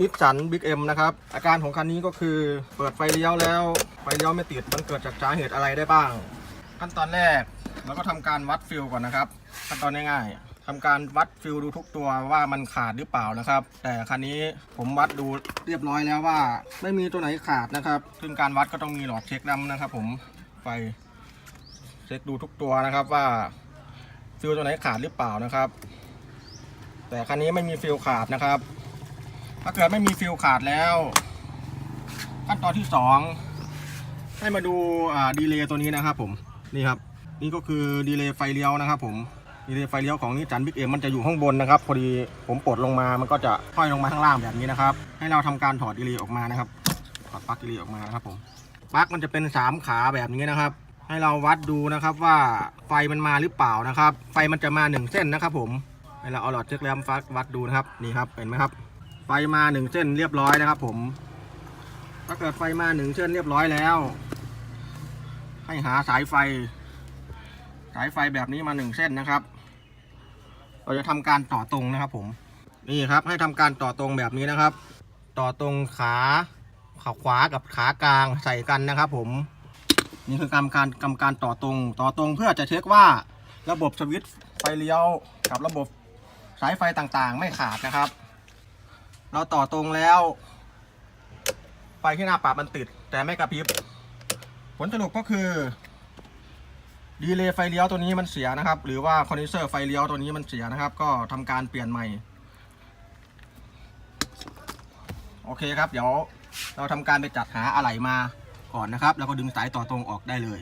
นิสสันบิ๊กเอ็มนะครับ อาการของคันนี้ก็คือเปิดไฟเลี้ยวแล้ว ไฟเลี้ยวไม่ติด มันเกิดจากสาเหตุอะไรได้บ้าง ขั้นตอนแรกเราก็ทำการวัดฟิลก่อนนะครับ ขั้นตอนง่ายๆทำการวัดฟิลดูทุกตัวว่ามันขาดหรือเปล่านะครับ แต่คันนี้ผมวัดดูเรียบร้อยแล้วว่า ไม่มีตัวไหนขาดนะครับ ซึ่งการวัดก็ต้องมีหลอดเช็คน้ำนะครับ ผมไฟเช็คดูทุกตัวนะครับว่าฟิลตัวไหนขาดหรือเปล่านะครับ แต่คันนี้ไม่มีฟิลขาดนะครับ ถ้าเกิดไม่มีฟิลขาดแล้ว ขั้นตอนที่สองให้มาดูอ่าดีเลย์ตัวนี้นะครับผมนี่ครับ นี่ก็คือดีเลย์ไฟเลี้ยวนะครับ ผมดีเลย์ไฟเลี้ยวของนิสสันบิ๊กเอ็มมันจะอยู่ข้างบนนะครับ พอดีผมปลดลงมามันก็จะห้อยลงมาข้างล่างแบบนี้นะครับ ให้เราทำการถอดดีเลย์ออกมานะครับถอดปลั๊กดีเลย์ออกมานะครับผมปลั๊กมันจะเป็นสามขาแบบนี้นะครับ ให้เราวัดดูนะครับว่าไฟมันมาหรือเปล่านะครับ ไฟมันจะมาหนึ่งเส้นนะครับ ผมให้เราเอาหลอดเช็คแรมฟัดวัดดูนะครับนี่ครับเห็นไหมครับ ไฟมาหนึ่งเส้นเรียบร้อยนะครับ ผม ถ้าเกิดไฟมาหนึ่งเส้นเรียบร้อยแล้ว ให้หาสายไฟ สายไฟแบบนี้มาหนึ่งเส้นนะครับ เราจะทำการต่อตรงนะครับ ผม นี่ครับ ให้ทำการต่อตรงแบบนี้นะครับ ต่อตรงขาขาขวากับขากลางใส่กันนะครับ ผม นี่คือกรรมการกรรมการต่อตรง ต่อตรงเพื่อจะเช็คว่าระบบสวิตช์ไฟเลี้ยวกับระบบสายไฟต่างๆ ไม่ขาดนะครับ เราต่อตรงแล้ว ไฟที่หน้าปัดมันติด แต่ไม่กระพริบ ผลสรุปก็คือดีเลย์ไฟเลี้ยวตัวนี้มันเสียนะครับ หรือว่าคอนดิเซอร์ไฟเลี้ยวตัวนี้มันเสียนะครับ ก็ทำการเปลี่ยนใหม่ โอเคครับ เดี๋ยวเราทำการไปจัดหาอะไหล่มาก่อนนะครับ แล้วก็ดึงสายต่อตรงออกได้เลย